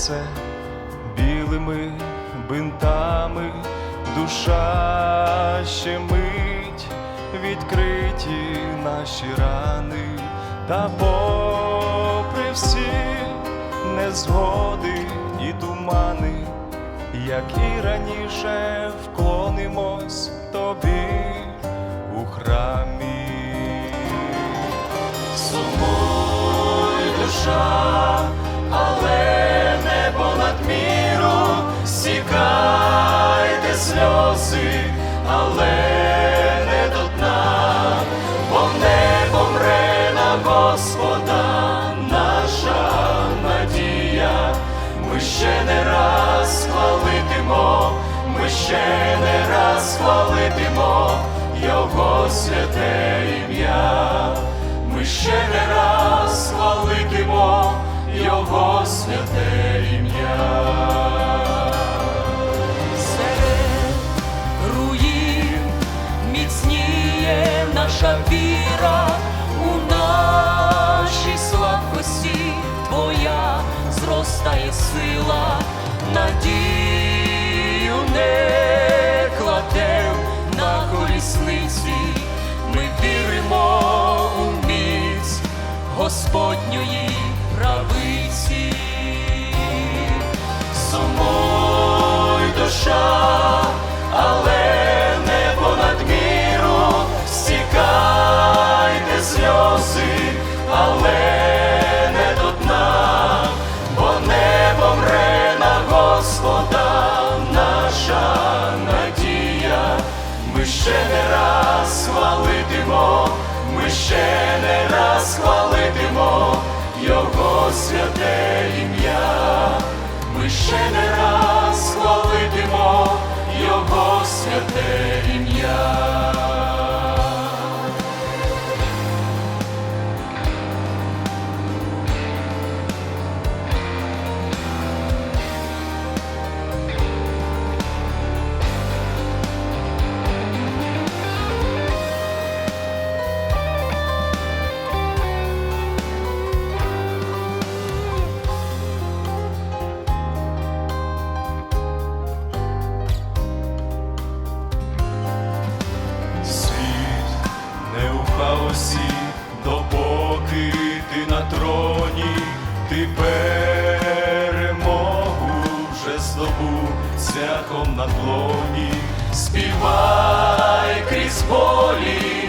серце білими бинтами, душа ще мить, відкриті наші рани, та попри всі незгоди і тумани, як і раніше вклонимось тобі у храмі. Сумуй душа, сльози, але не до дна, бо не помре на Господа наша надія. Ми ще не раз хвалитимо, ми ще не раз хвалитимо Його святе ім'я. Ми ще не раз хвалитимо Його святе Господньої правиці. Сумуй душа, але не понад міру, стікайте сльози, але не до дна, бо не помре на Господа наша надія. Ми ще не раз хвалитимо, ми ще не раз хвалитимо ще не раз хвалитимо Його святе ім'я. Здобув цвяхом на длоні. Співай крізь болі